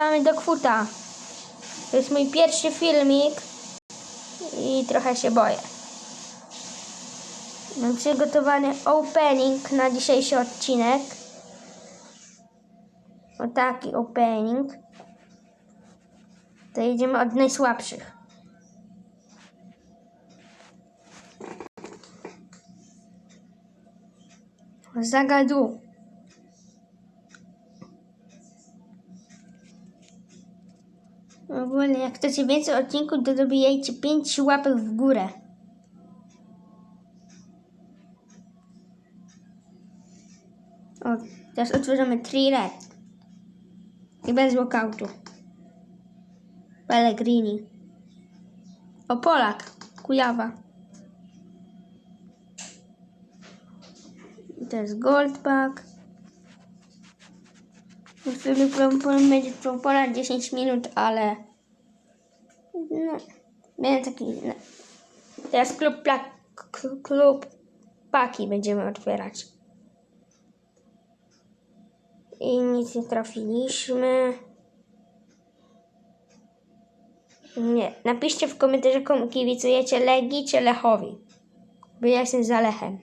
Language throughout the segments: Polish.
Mamy do kwuta. To jest mój pierwszy filmik i trochę się boję. Mam przygotowany opening na dzisiejszy odcinek. O taki opening. To jedziemy od najsłabszych. Zagadu. Ogólnie, jak chcecie więcej odcinków, to dobijajcie 5 łapek w górę. O, teraz otworzymy thriller. I bez walkoutu. Pellegrini. O, Polak. Kujawa. I to jest Goldback. Film powinien będzie trwał ponad 10 minut, ale no, miałem taki no. teraz klub, plak, klub paki będziemy otwierać. I nic nie trafiliśmy. Nie. Napiszcie w komentarzach, komu kibicujecie Legii czy Lechowi. Bo ja jestem za Lechem.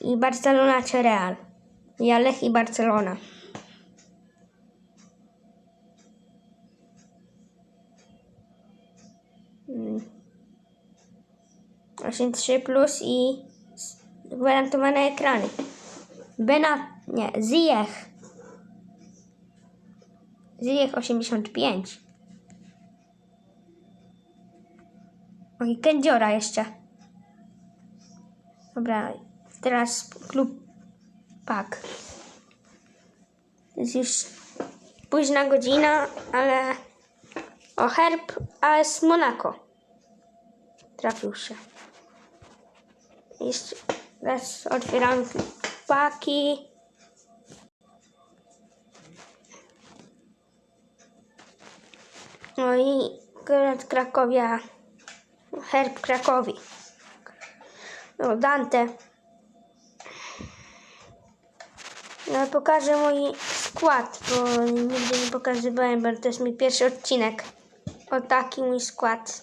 I Barcelona czy Real. Ja Lech i Barcelona. Mm. 8.3 plus i gwarantowane ekrany. Bena, nie, Ziyech. Ziyech 85. O i Kędziora jeszcze. Dobra, teraz klub pak. Jest już późna godzina, ale o herb AS Monaco. Trafił się. Jeszcze raz otwieram paki. No i akurat Krakowia, herb Krakowi. No, Dante. No, pokażę mój skład, bo nigdy nie pokazywałem, bo to jest mój pierwszy odcinek. O taki mój skład.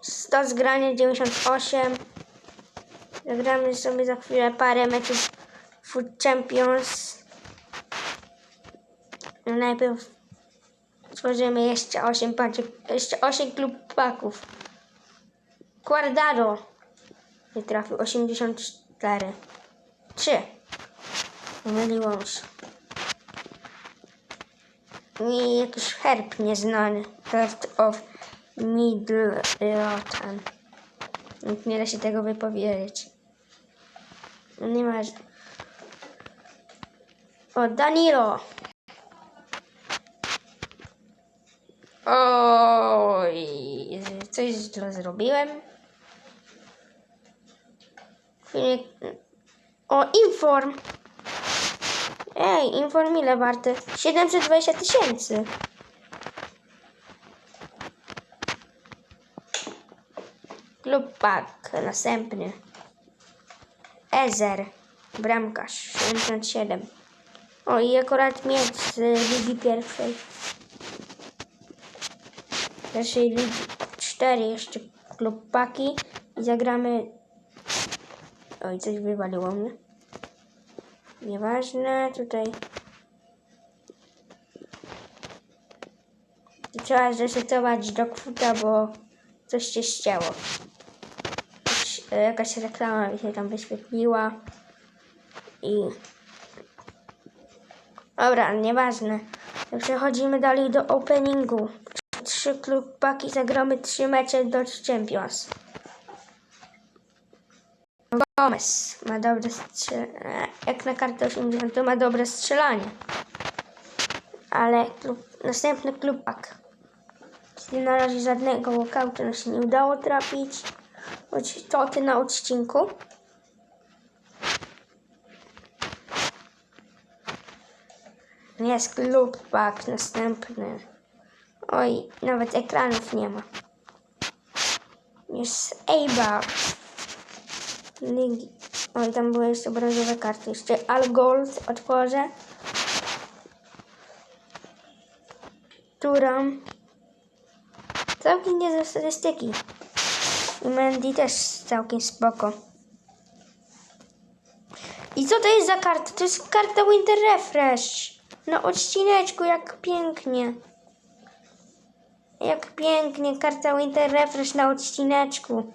100 zgrania, 98. Zagramy sobie za chwilę parę meczów Food Champions. No, najpierw stworzymy jeszcze 8 paczek, jeszcze 8 klub paków. Quardado. Nie trafił 84. 3. Pomyliłam się. I jakiś herb nieznany. Left of Middleton. Nie da się tego wypowiedzieć. No Nie ma. O, Danilo. Oj, coś źle zrobiłem. O, inform. Ej, inform ile warte? 720 tysięcy. Klub Pak, następny. Ezer, bramkarz, 77. O, i akurat miecz z Ligi Pierwszej. Pierwszej Ligi 4 jeszcze klub Paki i zagramy... Oj, coś wywaliło mnie. Nieważne, tutaj... Trzeba zresetować do kwuta, bo coś się ścięło. Jakaś, e, jakaś reklama mi się tam wyświetliła. I... Dobra, nieważne. Przechodzimy dalej do openingu. Trzy klub paki zagramy trzy mecze do Champions. Gomez ma dobre strzelanie. Jak na kartę 80 to ma dobre strzelanie. Ale klub, następny klub pak. Czyli na razie żadnego walkoutu nam się nie udało trafić. Choć to ty na odcinku. Jest klub pak następny. Oj, nawet ekranów nie ma. Jest Eibar ligi. O i tam były jeszcze brązowe karty. Jeszcze Algold otworzę. Turam. Całkiem niezłe statystyki. I Mandy też całkiem spoko. I co to jest za karta? To jest karta Winter Refresh. No odcineczku, jak pięknie. Jak pięknie, karta Winter Refresh na odcineczku.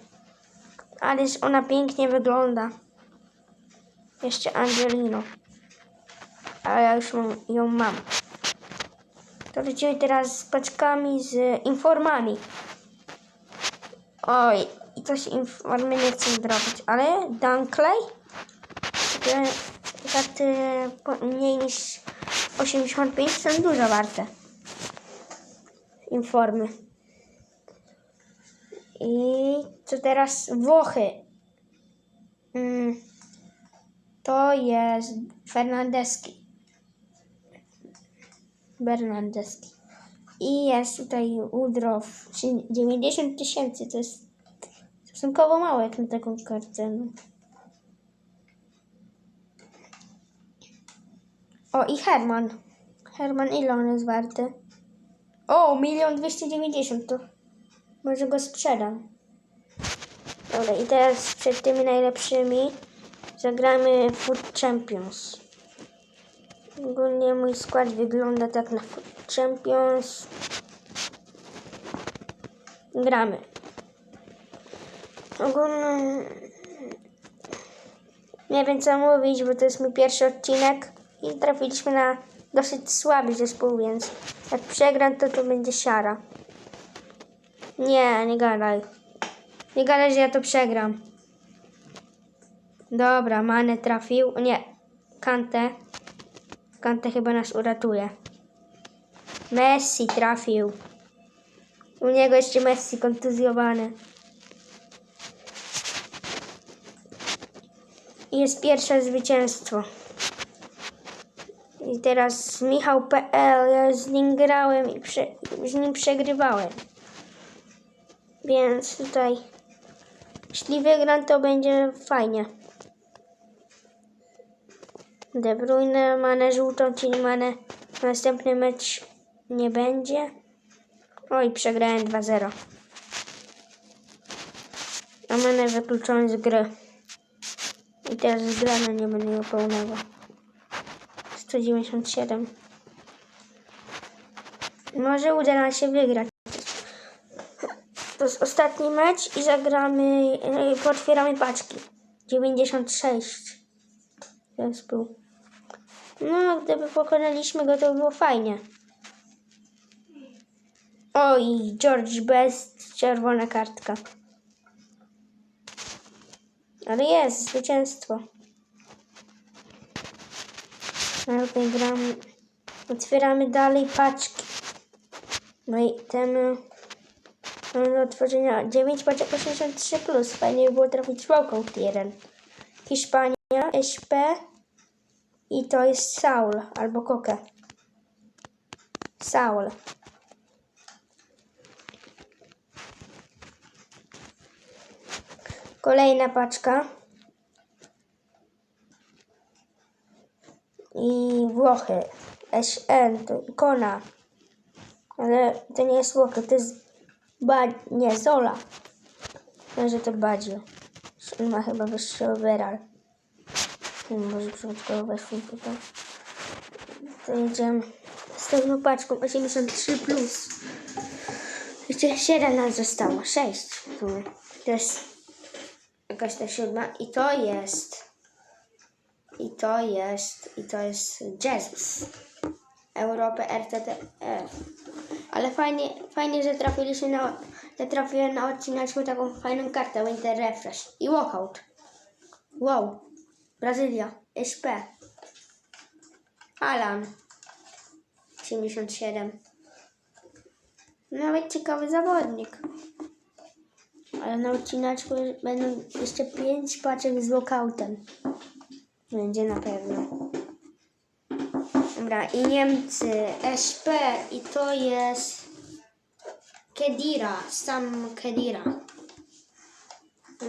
Ależ ona pięknie wygląda. Jeszcze Angelino. Ale ja już ją mam. To lecimy teraz z paczkami z informami. Oj, i coś informy nie chcę zrobić, ale Dunkley? Karty mniej niż 85 są dużo warte. Informy. I co teraz? Włochy. Mm, to jest Fernandeski. Bernardeski. I jest tutaj Udrow. czyli 90 tysięcy. To jest stosunkowo mało jak na taką kartę. No. O i Herman. Herman ile on jest warty? O, milion dwieście dziewięćdziesiąt to może go sprzedam. Dobra, i teraz przed tymi najlepszymi zagramy Food Champions. Ogólnie mój skład wygląda tak na Food Champions. Gramy. Ogólnie nie wiem co mówić, bo to jest mój pierwszy odcinek i trafiliśmy na dosyć słaby zespół, więc jak przegram, to to będzie siara. Nie, nie gadaj. Nie gadaj, że ja to przegram. Dobra, Mane trafił. O Nie, Kante. Kante chyba nas uratuje. Messi trafił. U niego jeszcze Messi kontuzjowany. I Jest pierwsze zwycięstwo. I teraz Michał PL, ja z nim grałem i prze, z nim przegrywałem. Więc tutaj, jeśli wygram, to będzie fajnie. De Bruyne, manę żółtą, czyli manę następny mecz nie będzie. Oj, przegrałem 2-0. A manę wykluczony z gry. I teraz zgrana nie będę ją pełnego. 197. Może uda nam się wygrać. To jest ostatni mecz i zagramy, e, potwieramy paczki. 96. Zespół. No, gdyby pokonaliśmy go, to by było fajnie. Oj, George Best, czerwona kartka. Ale jest, zwycięstwo. No tutaj gramy. Otwieramy dalej paczki. No i ten do otworzenia 9 paczek 83 plus. Fajnie by było trafić walkout 1. Hiszpania, SP i to jest Saul albo Koke. Saul. Kolejna paczka. I Włochy. SN to ikona. Ale to nie jest Włochy, to jest ba... nie, Zola. No, że to Badzio. On ma chyba wyższy overall. Może przypadkowo weszło tutaj. To jedziemy z tą paczką 83 plus. Jeszcze 7 nas zostało. 6 w sumie. To jest jakaś ta siódma. I to jest. I to jest. I to jest Jesus. Europę RTTE. Ale fajnie, fajnie, że trafiliśmy na. Że trafiłem na odcineczku taką fajną kartę Winter Refresh. I walkout. Wow. Brazylia. SP. Alan. 77. Nawet ciekawy zawodnik. Ale na odcineczku będą jeszcze 5 paczek z walkoutem. Będzie na pewno. Dobra, i Niemcy. SP i to jest Kedira, sam Kedira.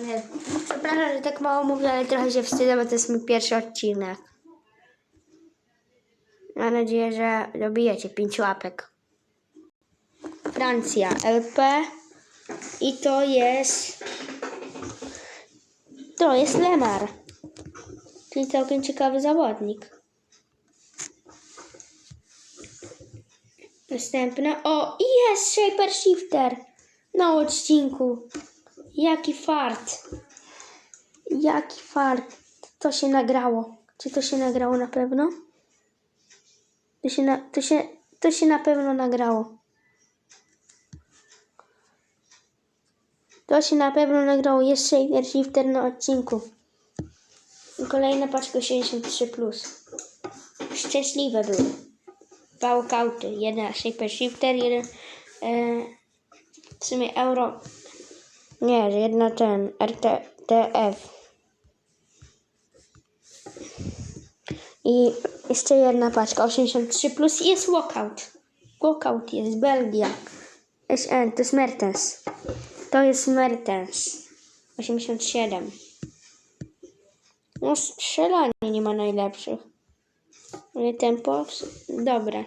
Nie, Przepraszam, że tak mało mówię, ale trochę się wstydzę, bo to jest mój pierwszy odcinek. Mam nadzieję, że dobijecie 5 łapek. Francja, LP. I to jest... To jest Lemar. Czyli całkiem ciekawy zawodnik. Następne. O, i jest Shaper Shifter na odcinku. Jaki fart. Jaki fart. To się nagrało. Czy to się nagrało na pewno? To się na, to się, to się na pewno nagrało. To się na pewno nagrało. Jest Shaper Shifter na odcinku. Kolejna paczka 63+. Plus. Szczęśliwe były. Walkouty. Jeden Shaper Shifter, jeden e, w sumie euro. Nie, jedna ten RTF. I jeszcze jedna paczka 83 plus jest walkout. Walkout jest Belgia. SN to jest Mertens. To jest Mertens. 87. No strzelanie nie ma najlepszych. Tempo dobre.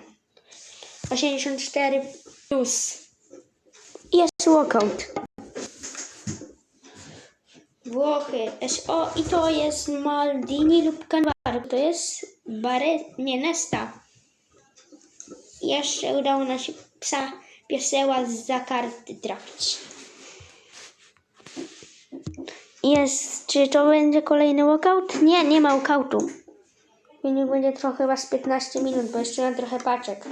84 plus. Jest walkout. Włochy, SO i to jest Maldini lub Cannavaro. To jest Bare... nie, Nesta. Jeszcze udało nam się psa pieseła za karty trafić. Jest, czy to będzie kolejny walkout? Nie, nie ma walkoutu. Filmik będzie trwał chyba z 15 minut, bo jeszcze mam trochę paczek.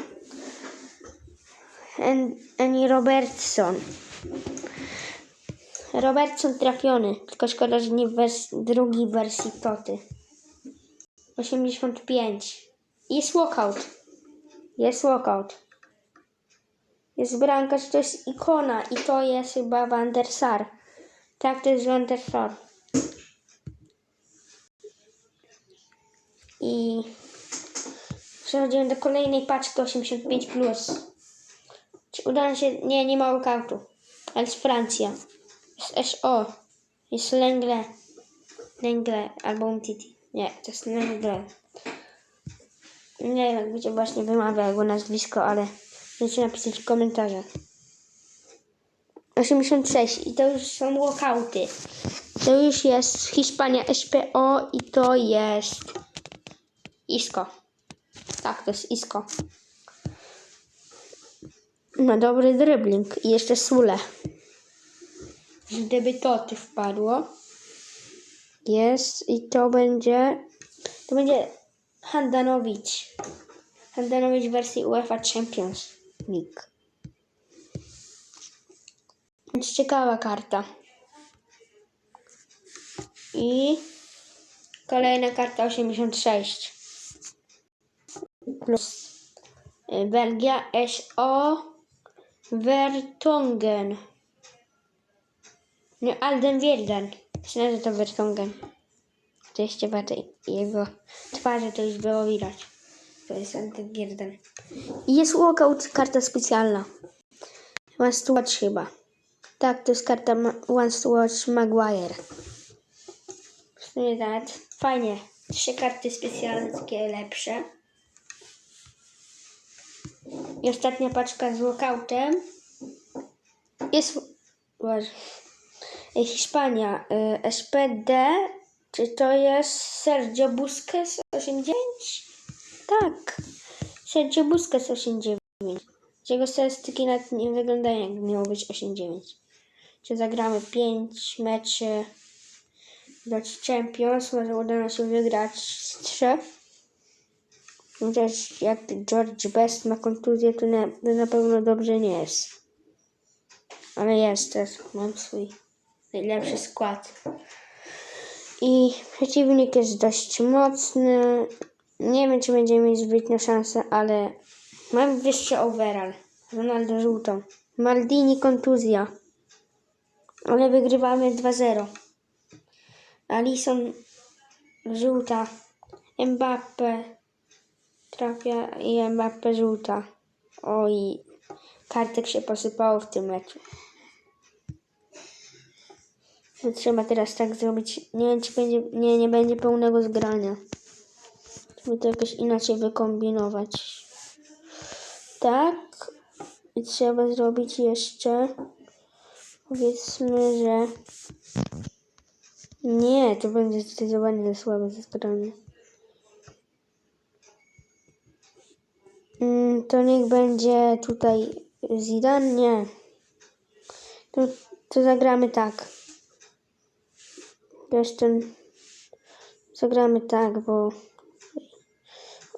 Eni Robertson. Robertson trafiony, tylko szkoda, że nie w wers- drugiej wersji Toty. 85. Jest walkout. Jest walkout. Jest bramka, że to jest ikona i to jest chyba Van der Sar. Tak, to jest Van der Sar. I przechodzimy do kolejnej paczki 85+. Plus. Czy uda się... Nie, nie ma walkoutu. Ale jest Francja. Jest SO. Jest Lengle. Lengle albo Umtiti. Nie, to jest Lengle. Nie wiem, będzie właśnie wymawiał jego nazwisko, ale możecie napisać w komentarzach. 86 i to już są walkouty. To już jest Hiszpania SPO i to jest Isco. Tak, to jest Isco. Ma dobry dribbling i jeszcze Sule. Gdyby to ty wpadło. Jest i to będzie. To będzie Handanowicz. Handanowicz w wersji UEFA Champions League. Więc ciekawa karta. I kolejna karta 86. Plus y, Belgia SO Vertongen. Nie, Alden Wierden. Myślę, że to Vertongen. To jeszcze bardziej jego twarzy to już było widać. To jest Alden Wierden. I jest walkout, karta specjalna. Once to watch chyba. Tak, to jest karta Ma- Once to watch Maguire. W sumie tak. Fajnie. Trzy karty specjalne, takie lepsze. I ostatnia paczka z walkoutem. Jest... Hiszpania. Y, SPD. Czy to jest Sergio Busquets 89? Tak. Sergio Busquets 89. Jego statystyki nawet nie wyglądają jakby miało być 89. Czy zagramy 5 meczy dać Champions, może uda nam się wygrać 3. Chociaż jak George Best ma kontuzję, to na, to na pewno dobrze nie jest. Ale jest też, mam swój najlepszy skład. I przeciwnik jest dość mocny. Nie wiem, czy będziemy mieć zbytnio szansę, ale mam wyższy overall. Ronaldo żółtą. Maldini kontuzja. Ale wygrywamy 2-0. Alison żółta. Mbappe trafia i Mbappe żółta. Oj, kartek się posypało w tym meczu. To Trzeba teraz tak zrobić. Nie wiem, czy będzie. Nie, nie będzie pełnego zgrania. Trzeba to jakoś inaczej wykombinować. Tak. I trzeba zrobić jeszcze. Powiedzmy, że. Nie, to będzie zdecydowanie za słabe ze strony. To niech będzie tutaj Zidane, nie. To, to zagramy tak. Ten... Zagramy tak, bo...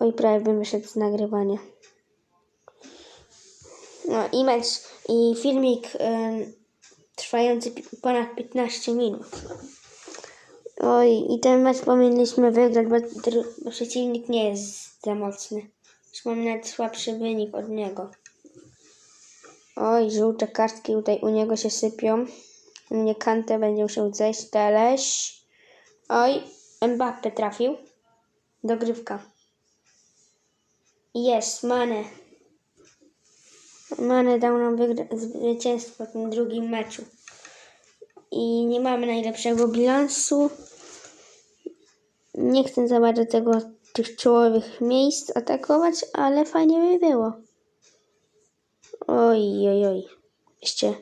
Oj, prawie bym wyszedł z nagrywania. No i mecz, i filmik em, trwający ponad 15 minut. Oj, i ten mecz powinniśmy wygrać, bo przeciwnik nie jest za mocny. Już mam nawet słabszy wynik od niego. Oj, żółte kartki tutaj u niego się sypią. U mnie Kante będzie musiał zejść. Teleś. Oj, Mbappe trafił. Dogrywka. Jest, Mane. Mane dał nam zwycięstwo w tym drugim meczu. I nie mamy najlepszego bilansu. Nie chcę za bardzo tego, tych czołowych miejsc atakować, ale fajnie by było. Oj, oj, oj. Jeszcze.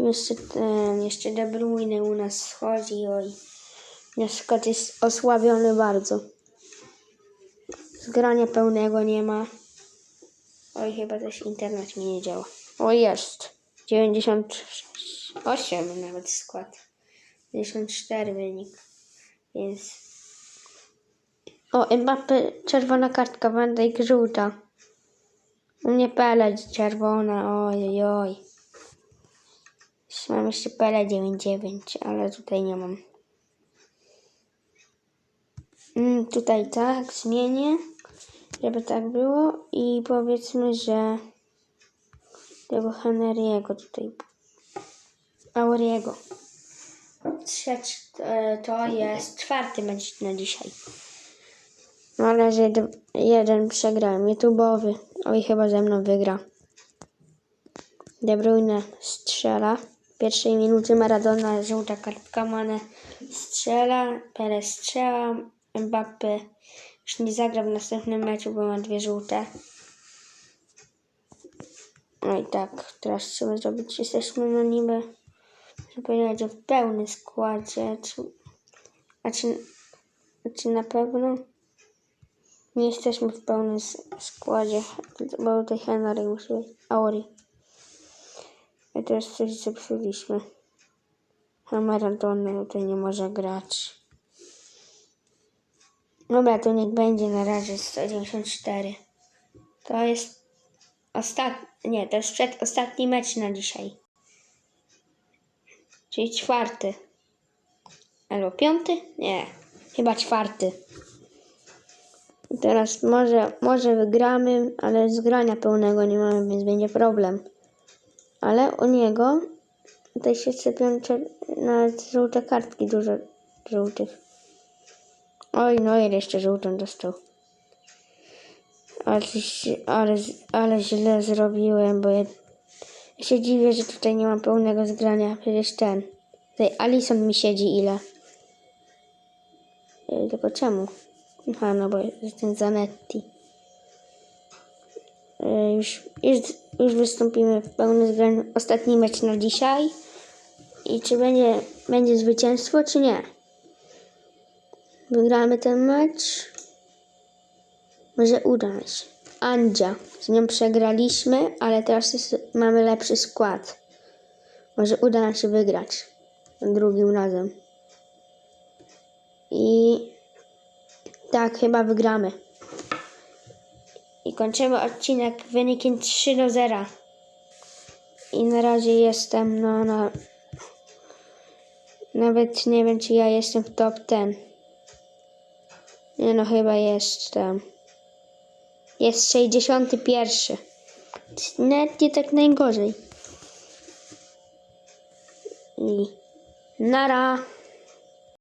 Jeszcze ten, jeszcze De Bruyne u nas schodzi, oj. Nasz skład jest osłabiony bardzo. Zgrania pełnego nie ma. Oj, chyba też internet mi nie działa. O, jest. 98 nawet skład. 54 wynik. Więc... O, Mbappe, czerwona kartka, Van Dijk żółta. U mnie Pele czerwona, oj, oj. Mam jeszcze Pele 99, ale tutaj nie mam. Mm, tutaj tak, zmienię, żeby tak było i powiedzmy, że tego Henry'ego tutaj, Auriego. Trzeci, e, to jest czwarty mecz na dzisiaj. Na razie jeden przegrałem, YouTube'owy. Oj, chyba ze mną wygra. De Bruyne strzela. W pierwszej minucie Maradona, żółta kartka, Mane strzela, Pele strzela, Mbappe już nie zagra w następnym meczu, bo ma dwie żółte. No i tak, teraz trzeba zrobić, jesteśmy no niby, powiedzieć, że w pełnym składzie, czy, a czy, a czy na pewno? Nie jesteśmy w pełnym składzie, bo tutaj Henry musi być, Auri. I teraz coś zepsuliśmy. A Maradona tutaj nie może grać. Dobra, to niech będzie na razie 194. To jest ostatni, nie, to jest przedostatni mecz na dzisiaj. Czyli czwarty. Albo piąty? Nie, chyba czwarty. Teraz może, może wygramy, ale zgrania pełnego nie mamy, więc będzie problem. Ale u niego tutaj się sypią nawet żółte kartki, dużo żółtych. Oj, no i jeszcze żółtą dostał. Ale, ale, ale źle zrobiłem, bo ja się dziwię, że tutaj nie mam pełnego zgrania. Przecież ten. Tutaj Alison mi siedzi ile? Tylko czemu? Aha, no bo jest ten Zanetti. Już, już, już wystąpimy w pełnym zgraniu. Ostatni mecz na dzisiaj. I czy będzie, będzie zwycięstwo, czy nie? Wygramy ten mecz. Może uda się. Andzia. Z nią przegraliśmy, ale teraz jest, mamy lepszy skład. Może uda nam się wygrać. Drugim razem. I tak, chyba wygramy. I kończymy odcinek wynikiem 3 do 0. I na razie jestem no, na. Nawet nie wiem, czy ja jestem w top 10. Nie no, chyba jestem. Jest 61. Nawet nie tak najgorzej. I nara.